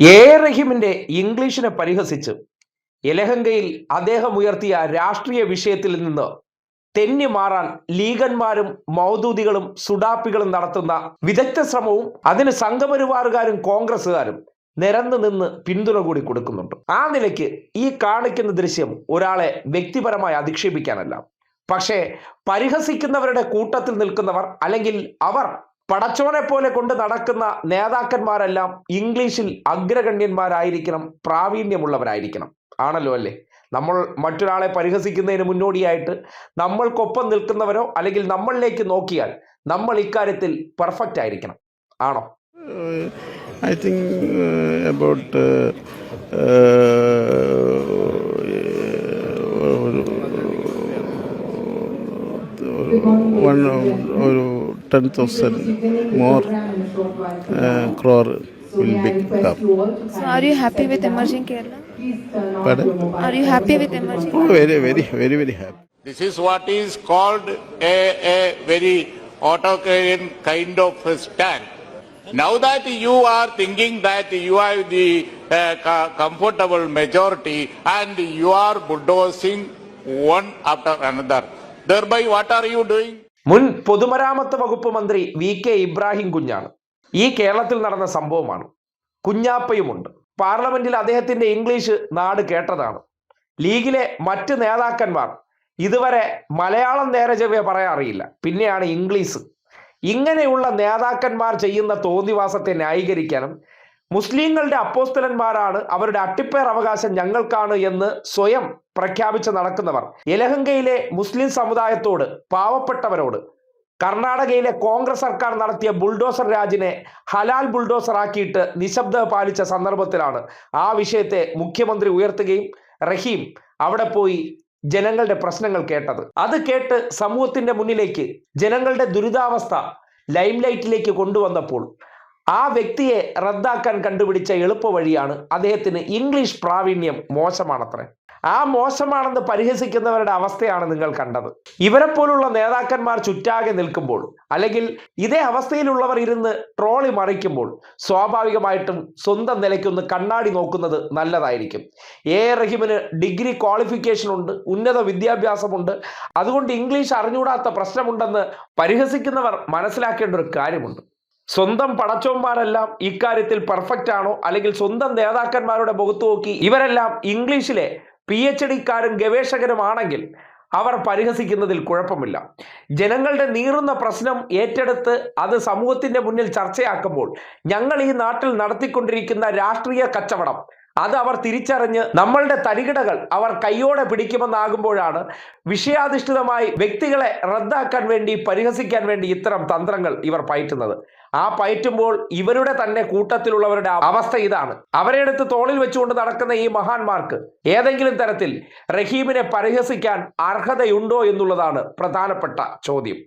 A റഹീമിന്റെ ഇംഗ്ലീഷിനെ പരിഹസിച്ച് യലഹങ്കയിൽ അദ്ദേഹം ഉയർത്തിയ രാഷ്ട്രീയ വിഷയത്തിൽ നിന്ന് തെന്നി മാറാൻ ലീഗന്മാരും മൗദൂദികളും സുഡാപ്പികളും നടത്തുന്ന വിദഗ്ധ ശ്രമവും അതിന് സംഘപരിവാറുകാരും കോൺഗ്രസ്സുകാരും നിരന്നു നിന്ന് പിന്തുണ കൂടി കൊടുക്കുന്നുണ്ട്. ആ നിലയ്ക്ക് ഈ കാണിക്കുന്ന ദൃശ്യം ഒരാളെ വ്യക്തിപരമായി അധിക്ഷേപിക്കാനല്ല. പക്ഷേ പരിഹസിക്കുന്നവരുടെ കൂട്ടത്തിൽ നിൽക്കുന്നവർ അല്ലെങ്കിൽ അവർ പടച്ചോനെ പോലെ കൊണ്ട് നടക്കുന്ന നേതാക്കന്മാരെല്ലാം ഇംഗ്ലീഷിൽ അഗ്രഗണ്യന്മാരായിരിക്കണം പ്രാവീണ്യമുള്ളവരായിരിക്കണം. ആണല്ലോ അല്ലേ? നമ്മൾ മറ്റൊരാളെ പരിഹസിക്കുന്നതിന് മുന്നോടിയായിട്ട് നമ്മൾക്കൊപ്പം നിൽക്കുന്നവരോ അല്ലെങ്കിൽ നമ്മളിലേക്ക് നോക്കിയാൽ നമ്മൾ ഇക്കാര്യത്തിൽ പെർഫെക്റ്റ് ആയിരിക്കണം. ആണോ? ഐ തിങ്ക് അബൌട്ട് ഒരു 10 thousand more uh, crore will be come. So are you happy with emerging Kerala? Pardon? Are you happy with emerging? Oh, very, very, very, very happy. This is what is called a, a very autocratic kind of a stand. Now that you are thinking that you have the uh, comfortable majority and you are bulldozing one after another, thereby what are you doing? മുൻ പൊതുമരാമത്ത് വകുപ്പ് മന്ത്രി V K Ibrahim കുഞ്ഞാണ്. ഈ കേരളത്തിൽ നടന്ന സംഭവമാണ്. കുഞ്ഞാപ്പയുമുണ്ട്. പാർലമെന്റിൽ അദ്ദേഹത്തിന്റെ ഇംഗ്ലീഷ് നാട് കേട്ടതാണ്. ലീഗിലെ മറ്റ് നേതാക്കന്മാർ ഇതുവരെ മലയാളം നേരെ ചെവ്വേ പറയാൻ അറിയില്ല. പിന്നെയാണ് ഇംഗ്ലീഷ്. ഇങ്ങനെയുള്ള നേതാക്കന്മാർ ചെയ്യുന്ന തോന്നിവാസത്തെ ന്യായീകരിക്കാനും മുസ്ലിങ്ങളുടെ അപ്പോസ്തലന്മാരാണ് അവരുടെ അട്ടിപ്പേർ അവകാശം ഞങ്ങൾക്കാണ് എന്ന് സ്വയം പ്രഖ്യാപിച്ച് നടക്കുന്നവർ. യലഹങ്കയിലെ മുസ്ലിം സമുദായത്തോട് പാവപ്പെട്ടവരോട് കർണാടകയിലെ കോൺഗ്രസ് സർക്കാർ നടത്തിയ ബുൾഡോസർ രാജിനെ ഹലാൽ ബുൾഡോസർ ആക്കിയിട്ട് നിശബ്ദത പാലിച്ച സന്ദർഭത്തിലാണ് ആ വിഷയത്തെ മുഖ്യമന്ത്രി ഉയർത്തുകയും റഹീം അവിടെ പോയി ജനങ്ങളുടെ പ്രശ്നങ്ങൾ കേട്ടത്. അത് കേട്ട് സമൂഹത്തിന്റെ മുന്നിലേക്ക് ജനങ്ങളുടെ ദുരിതാവസ്ഥ ലൈംലൈറ്റിലേക്ക് കൊണ്ടുവന്നപ്പോൾ ആ വ്യക്തിയെ റദ്ദാക്കാൻ കണ്ടുപിടിച്ച എളുപ്പ വഴിയാണ് അദ്ദേഹത്തിന് ഇംഗ്ലീഷ് പ്രാവീണ്യം മോശമാണത്രേ. ആ മോശമാണെന്ന് പരിഹസിക്കുന്നവരുടെ അവസ്ഥയാണ് നിങ്ങൾ കണ്ടത്. ഇവരെ പോലുള്ള നേതാക്കന്മാർ ചുറ്റാകെ നിൽക്കുമ്പോൾ അല്ലെങ്കിൽ ഇതേ അവസ്ഥയിലുള്ളവർ ഇരുന്ന് ട്രോളി മറിക്കുമ്പോൾ സ്വാഭാവികമായിട്ടും സ്വന്തം നിലയ്ക്കൊന്ന് കണ്ണാടി നോക്കുന്നത് നല്ലതായിരിക്കും. എ. റഹീമിന് ഡിഗ്രി ക്വാളിഫിക്കേഷൻ ഉണ്ട് ഉന്നത വിദ്യാഭ്യാസമുണ്ട്. അതുകൊണ്ട് ഇംഗ്ലീഷ് അറിഞ്ഞുകൂടാത്ത പ്രശ്നമുണ്ടെന്ന് പരിഹസിക്കുന്നവർ മനസ്സിലാക്കേണ്ട ഒരു കാര്യമുണ്ട്. സ്വന്തം പടച്ചോന്മാരെല്ലാം ഇക്കാര്യത്തിൽ പെർഫെക്റ്റ് ആണോ? അല്ലെങ്കിൽ സ്വന്തം നേതാക്കന്മാരുടെ മുഖത്ത് നോക്കി ഇവരെല്ലാം ഇംഗ്ലീഷിലെ പി എച്ച് ഡിക്കാരും ഗവേഷകരുമാണെങ്കിൽ അവർ പരിഹസിക്കുന്നതിൽ കുഴപ്പമില്ല. ജനങ്ങളുടെ നീറുന്ന പ്രശ്നം ഏറ്റെടുത്ത് അത് സമൂഹത്തിന്റെ മുന്നിൽ ചർച്ചയാക്കുമ്പോൾ ഞങ്ങൾ ഈ നാട്ടിൽ നടത്തിക്കൊണ്ടിരിക്കുന്ന രാഷ്ട്രീയ കച്ചവടം അത് അവർ തിരിച്ചറിഞ്ഞ് നമ്മളുടെ തരികിടകൾ അവർ കൈയോടെ പിടിക്കുമെന്നാകുമ്പോഴാണ് വിഷയാധിഷ്ഠിതമായി വ്യക്തികളെ റദ്ദാക്കാൻ വേണ്ടി പരിഹസിക്കാൻ വേണ്ടി ഇത്തരം തന്ത്രങ്ങൾ ഇവർ പയറ്റുന്നത്. ആ പയറ്റുമ്പോൾ ഇവരുടെ തന്നെ കൂട്ടത്തിലുള്ളവരുടെ അവസ്ഥ ഇതാണ്. അവരെ അടുത്ത് തോളിൽ വെച്ചുകൊണ്ട് നടക്കുന്ന ഈ മഹാന്മാർക്ക് ഏതെങ്കിലും തരത്തിൽ റഹീമിനെ പരിഹസിക്കാൻ അർഹതയുണ്ടോ എന്നുള്ളതാണ് പ്രധാനപ്പെട്ട ചോദ്യം.